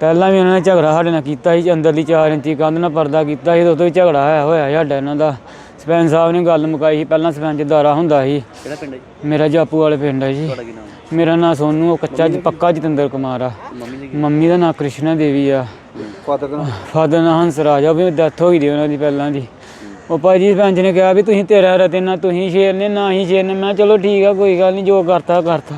ਪਹਿਲਾਂ ਵੀ ਉਹਨਾਂ ਨੇ ਝਗੜਾ ਸਾਡੇ ਨਾਲ ਕੀਤਾ ਸੀ ਅੰਦਰਲੀ 4 ਇੰਚੀ ਕੰਧ ਨਾਲ ਪਰਦਾ ਕੀਤਾ ਸੀ ਤੇ ਉਦੋਂ ਵੀ ਝਗੜਾ ਹੋਇਆ ਹੋਇਆ ਸਾਡਾ ਇਹਨਾਂ ਦਾ। ਸਰਪੰਚ ਸਾਹਿਬ ਨੇ ਗੱਲ ਮੁਕਾਈ ਸੀ ਪਹਿਲਾਂ ਸਰਪੰਚ ਦਾਰਾ ਹੁੰਦਾ ਸੀ। ਕਿਹੜਾ ਪਿੰਡ ਹੈ ਜੀ? ਮੇਰਾ ਜਾਪੂ ਵਾਲੇ ਪਿੰਡ ਹੈ ਜੀ। ਤੁਹਾਡਾ ਕੀ ਨਾਮ ਹੈ? ਮੇਰਾ ਨਾਂ ਸੋਨੂ ਉਹ ਕੱਚਾ ਜ- ਪੱਕਾ ਜਤਿੰਦਰ ਕੁਮਾਰ ਆ। ਮੰਮੀ ਦਾ ਨਾਂ ਕ੍ਰਿਸ਼ਨਾ ਦੇਵੀ ਆ। ਫਾਦਰ ਦਾ ਫਾਦਰ ਨਾਂ ਹੰਸ ਰਾਜਾ ਉਹ ਵੀ ਡੈਥ ਹੋ ਗਈ ਦੀ ਉਹਨਾਂ ਦੀ ਪਹਿਲਾਂ ਦੀ। ਉਹ ਭਾਜੀ ਸਰਪੰਚ ਨੇ ਕਿਹਾ ਵੀ ਤੁਸੀਂ ਤੇਰਾ ਰਤੇ ਨਾ ਤੁਸੀਂ ਸ਼ੇਰ ਨੇ ਨਾ ਹੀ ਸ਼ੇਰ ਨੇ ਮੈਂ ਕਿਹਾ ਚਲੋ ਠੀਕ ਆ ਕੋਈ ਗੱਲ ਨਹੀਂ ਜੋ ਕਰਤਾ ਕਰਤਾ।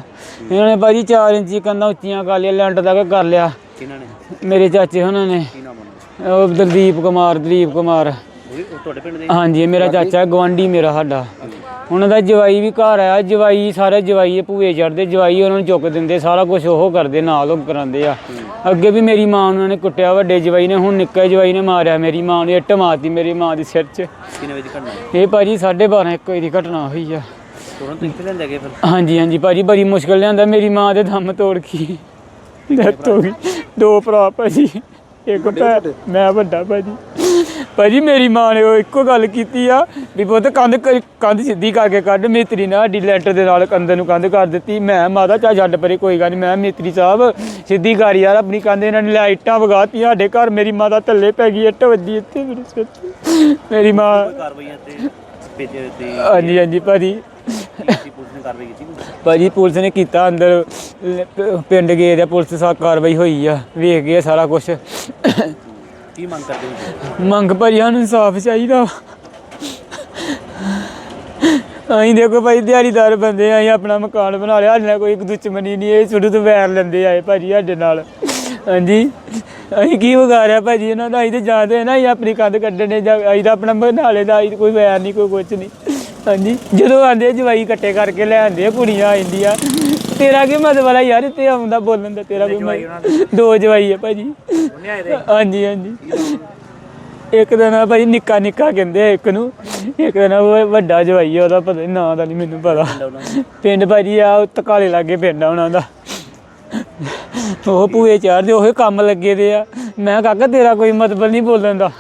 ਇਹਨਾਂ ਨੇ ਭਾਜੀ 4 ਇੰਚੀ ਕੰਧਾਂ ਉੱਚੀਆਂ ਕਰ ਲਿਆ ਲੈਂਟ ਤੱਕ ਕਰ ਲਿਆ। ਕਿਹਨਾਂ ਨੇ? ਮੇਰੇ ਚਾਚੇ ਉਹਨਾਂ ਨੇ। ਕੀ ਨਾਮ ਉਹਨਾਂ ਉਹ ਦਲਦੀਪ ਕੁਮਾਰ ਦਲੀਪ ਕੁਮਾਰ। ਦਾ ਉਹ ਵੀ ਉਹ ਤੁਹਾਡੇ ਪਿੰਡ ਦੇ? ਹਾਂਜੀ ਇਹ ਮੇਰਾ ਚਾਚਾ ਗਵਾਂਢੀ? ਮੇਰਾ ਸਾਡਾ। ਉਹਨਾਂ ਦਾ ਜਵਾਈ ਵੀ ਘਰ ਆਇਆ ਜਵਾਈ ਸਾਰੇ ਜਵਾਈ ਇਹ ਭੂਏ ਚੜਦੇ ਜਵਾਈ ਉਹਨਾਂ ਨੂੰ ਚੁੱਕ ਦਿੰਦੇ ਸਾਰਾ ਕੁਝ ਉਹ ਕਰਦੇ ਨਾਲ ਉਹ ਕਰਾਉਂਦੇ ਆ। ਅੱਗੇ ਵੀ ਮੇਰੀ ਮਾਂ ਉਹਨਾਂ ਨੇ ਕੁੱਟਿਆ ਵੱਡੇ ਜਵਾਈ ਨੇ ਹੁਣ ਨਿੱਕੇ ਜਵਾਈ ਨੇ ਮਾਰਿਆ ਮੇਰੀ ਮਾਂ ਨੂੰ ਇੱਟ ਮਾਰਤੀ ਮੇਰੀ ਮਾਂ ਦੀ ਸਿਰ 'ਚ। ਕਿੰਨੇ ਵਜੇ ਦੀ ਘਟਨਾ ਹੈ? ਇਹ ਭਾਜੀ 12:30 ਇੱਕ ਵਜੇ ਦੀ ਘਟਨਾ ਹੋਈ ਆ। ਤੁਰੰਤ ਇੱਥੇ ਲੈਂਦੇ ਗਏ ਫਿਰ? ਹਾਂਜੀ ਹਾਂਜੀ ਭਾਜੀ ਬੜੀ ਮੁਸ਼ਕਲ ਲਿਆਂਦਾ ਮੇਰੀ ਮਾਂ ਦੇ ਦਮ ਤੋੜ ਗਈ ਡੈਥ ਹੋ ਗਈ। ਦੋ ਭਰਾ ਭਾਜੀ ਇੱਕ ਭੈਣ ਮੈਂ ਵੱਡਾ ਭਾਜੀ। ਭਾਜੀ ਮੇਰੀ ਮਾਂ ਨੇ ਉਹ ਇੱਕੋ ਗੱਲ ਕੀਤੀ ਆ ਵੀ ਪੁੱਤ ਕੰਧ ਕਰ- ਕੰਧ ਸਿੱਧੀ ਕਰਕੇ ਕੱਢ ਮੇਤਰੀ ਨਾਲ ਸਾਡੀ ਲੈਂਟਰ ਦੇ ਨਾਲ ਕੰਧ ਨੂੰ ਕੰਧ ਕਰ ਦਿੱਤੀ। ਮੈਂ ਮਾਤਾ ਚਾ ਛੱਡ ਪਰੇ ਕੋਈ ਗੱਲ ਨਹੀਂ ਮੈਂ ਮੇਤਰੀ ਸਾਹਿਬ ਸਿੱਧੀ ਕਰ ਯਾਰ ਆਪਣੀ ਕੰਧ ਇਹਨਾਂ ਨੇ ਲਾਈਟਾਂ ਵਗਾਤੀਆਂ ਸਾਡੇ ਘਰ ਮੇਰੀ ਮਾਂ ਦਾ ਥੱਲੇ ਪੈ ਗਈ ਇੱਟ ਵੱਜੀ ਇੱਥੇ ਮੇਰੇ ਸਿਰ ਤੇ। ਮੇਰੀ ਮਾਂ ਕਾਰਵਾਈਆਂ ਤੇ ਭੇਜ ਤੇ ਹਾਂਜੀ ਹਾਂਜੀ ਭਾਜੀ। ਕੀ ਨੇ ਕਾਰਵਾਈ ਕੀਤੀ ਕੋਈ? ਭਾਜੀ ਪੁਲਿਸ ਨੇ ਕੀਤਾ ਅੰਦਰ ਲ- ਪ- ਪਿੰਡ ਗਏ ਤੇ ਪੁਲਿਸ ਸਾਥ ਕਾਰਵਾਈ ਹੋਈ ਆ ਵੇਖ ਗਏ ਸਾਰਾ ਕੁਝ ਕੀ ਮੰਗ ਕਰਦੇ ਹੋ ਤੁਸੀਂ? ਮੰਗ ਭਾਜੀ ਸਾਨੂੰ ਇਨਸਾਫ ਚਾਹੀਦਾ ਅਸੀਂ ਦੇਖੋ ਭਾਈ ਦਿਹਾੜੀਦਾਰ ਬੰਦੇ ਆ ਅਸੀਂ ਆਪਣਾ ਮਕਾਨ ਬਣਾ ਲਿਆ ਸਾਡੇ ਨਾਲ ਕੋਈ ਦੁਸ਼ਮਣੀ ਨਹੀਂ ਇਹ ਸ਼ੁਰੂ ਤੋਂ ਵੈਰ ਲੈਂਦੇ ਆਏ ਭਾਜੀ ਸਾਡੇ ਨਾਲ ਹਾਂਜੀ ਅਸੀਂ ਕੀ ਵਿਗਾੜਿਆ ਭਾਜੀ ਇਹਨਾਂ ਦਾ ਅਸੀਂ ਤੇ ਜਾਣਦੇ ਨਾ ਅਸੀਂ ਆਪਣੀ ਕੰਧ ਕੱਢਣੇ ਜਾਂ ਅਸੀਂ ਤਾਂ ਆਪਣਾ ਬਨਾਲੇ ਦਾ ਅਸੀਂ ਤਾਂ ਕੋਈ ਵੈਰ ਨਹੀਂ ਕੋਈ ਕੁਝ ਨਹੀਂ ਹਾਂਜੀ ਜਦੋਂ ਆਂਦੇ ਜਵਾਈ ਇਕੱਠੇ ਕਰਕੇ ਲੈ ਆਂਦੇ ਕੁੜੀਆਂ ਆ ਜਾਂਦੀਆਂ। ਤੇਰਾ ਕੀ ਮਤਲਬ ਵਾਲਾ ਯਾਰ ਇੱਥੇ ਆਉਂਦਾ ਬੋਲਣ ਦਾ ਤੇਰਾ ਕੋਈ ਮਤਲਬ? ਦੋ? ਜਵਾਈ ਆ ਭਾਜੀ। ਹਾਂਜੀ ਹਾਂਜੀ। ਇੱਕ ਦਾ ਨਾਂ ਭਾਈ ਨਿੱਕਾ ਨਿੱਕਾ ਕਹਿੰਦੇ ਆ ਇੱਕ ਨੂੰ। ਇੱਕ ਦਾ ਨਾਂ ਉਹ ਵੱਡਾ ਜਵਾਈ ਆ ਉਹਦਾ ਪਤਾ ਨਹੀਂ ਨਾਂ ਦਾ ਨਹੀਂ ਮੈਨੂੰ ਪਤਾ। ਪਿੰਡ ਭਾਜੀ ਆ ਉਹ ਤਕਾਲੇ ਲਾਗੇ ਪਿੰਡ ਆ ਉਹਨਾਂ ਦਾ। ਉਹ ਪੂਏ ਚਾਰਦੇ ਉਹ ਕੰਮ ਲੱਗੇ ਦੇ ਆ। ਮੈਂ ਕਾਕਾ ਤੇਰਾ ਕੋਈ ਮਤਲਬ ਨਹੀਂ ਬੋਲਣ ਦਾ।